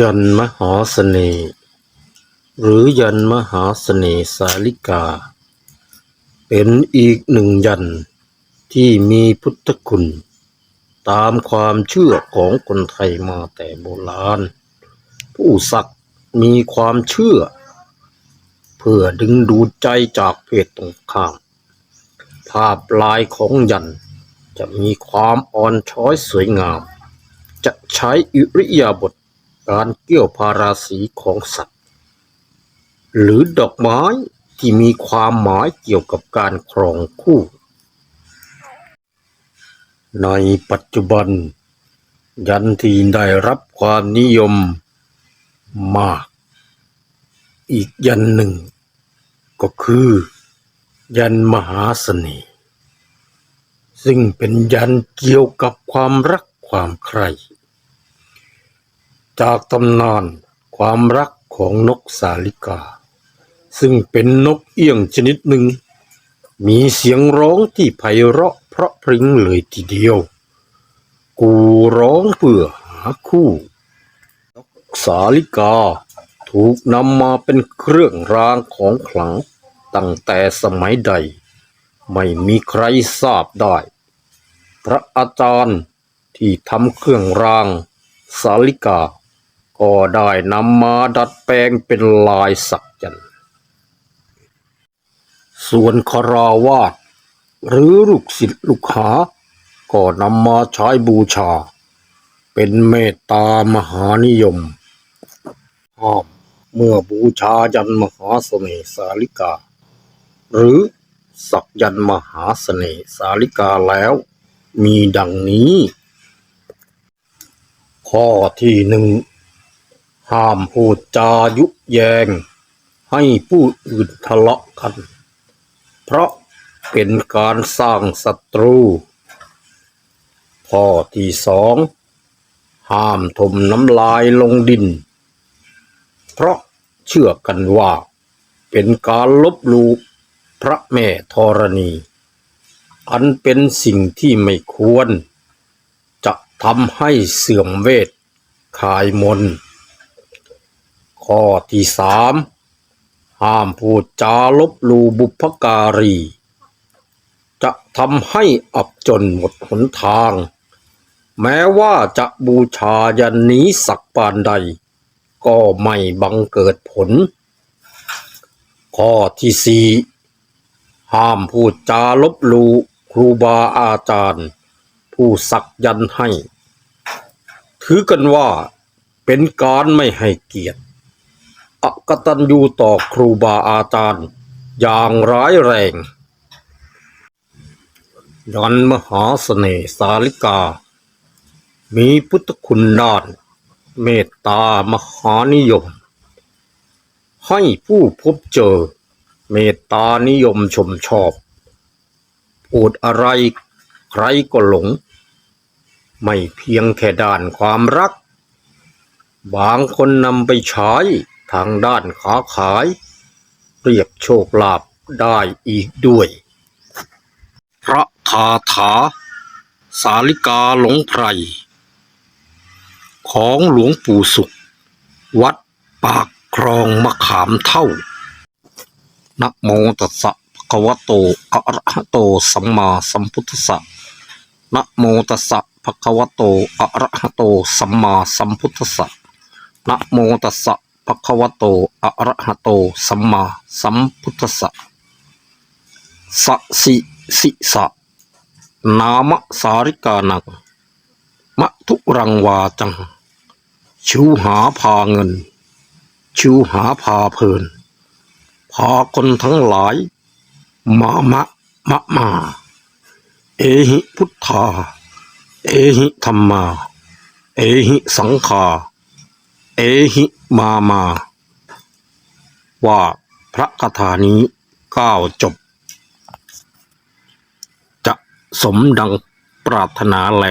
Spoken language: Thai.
ยันมหาเสน่ห์หรือยันมหาเสน่ห์สาลิกา เป็นอีกหนึ่งยันที่มีพุทธคุณ ตามความเชื่อของคนไทยมาแต่โบราณ ผู้สักมีความเชื่อ เพื่อดึงดูดใจจากเพศตรงข้าม ภาพลายของยันจะมีความอ่อนช้อยสวยงาม จะใช้อิริยาบถ การเกี่ยวพาราสีของสัตว์ หรือดอกไม้ที่มีความหมายเกี่ยวกับการครองคู่ ในปัจจุบัน ยันที่ได้รับความนิยมมาก อีกยันหนึ่ง ก็คือ ยันมหาเสน่ห์ซึ่งเป็นยันเกี่ยวกับความรักความใคร่ จากตำนานความรักของนกสาลิกา ซึ่งเป็นนกเอี้ยงชนิดหนึ่ง มีเสียงร้องที่ไพเราะเพราะพริ้งเลยทีเดียว กูร้องเพื่อหาคู่ นกสาลิกาถูกนำมาเป็นเครื่องรางของขลังตั้งแต่สมัยใด ไม่มีใครทราบได้ พระอาจารย์ที่ทำเครื่องรางสาลิกา ก็ได้นำมาดัดแปลงเป็นลายสักยันต์ส่วนคาราวาสหรือลูกศิษย์ลูกหา ก็นำมาใช้บูชา เป็นเมตตามหานิยมห้ามเมื่อบูชายันมหาเสน่ห์สาลิกา หรือสักยันต์มหาเสน่ห์สาลิกาแล้ว มีดังนี้ ข้อที่หนึ่ง ห้ามพูดจายุแยง ให้ผู้อื่นทะเลาะกัน เพราะเป็นการสร้างศัตรู ข้อที่สองห้ามถมน้ำลายลงดิน เพราะเชื่อกันว่า เป็นการลบลู่พระแม่ธรณี อันเป็นสิ่งที่ไม่ควร จะทำให้เสื่อมเวทขายมนต์ ข้อที่สามห้ามพูดจาลบหลู่บุพการี จะทำให้อับจนหมดหนทาง แม้ว่าจะบูชายันนี้สักปานใด ก็ไม่บังเกิดผล ข้อที่สี่ห้ามพูดจาลบหลู่ครูบาอาจารย์ ผู้สักยันให้ ถือกันว่าเป็นการไม่ให้เกียรติ อกตัญญูต่อครูบาอาจารย์ อย่างร้ายแรงยันมหาเสน่ห์สาลิกา มีพุทธคุณด้านเมตตามหานิยม ให้ผู้พบเจอ เมตตานิยมชมชอบพูดอะไรใครก็หลง ไม่เพียงแค่ด้านความรัก บางคนนำไปใช้ ทางด้านค้าขาย เรียกโชคลาภได้อีกด้วย พระคาถา สาลิกาหลงไพร ของหลวงปู่สุข วัดปากคลองมะขามเท่า นะโมตัสสะภะคะวะโตอะระหะโตสัมมาสัมพุทธัสสะนะโมตัสสะภะคะวะโตอะระหะโตสัมมาสัมพุทธัสสะนะโมตัสสะ ภะคะวะโต อะระหะโต สัมมาสัมพุทธัสสะสะสิสิสะ นามสาริกานังมะทุรังวาจังชูหาพาเงินชูหาพาเพลิน พาคนทั้งหลาย มามะมะมา เอหิพุทธา เอหิธรรมา เอหิสังฆา เอหิมามา ว่าพระคาถานี้ก้าวจบ จะสมดังปรารถนาแล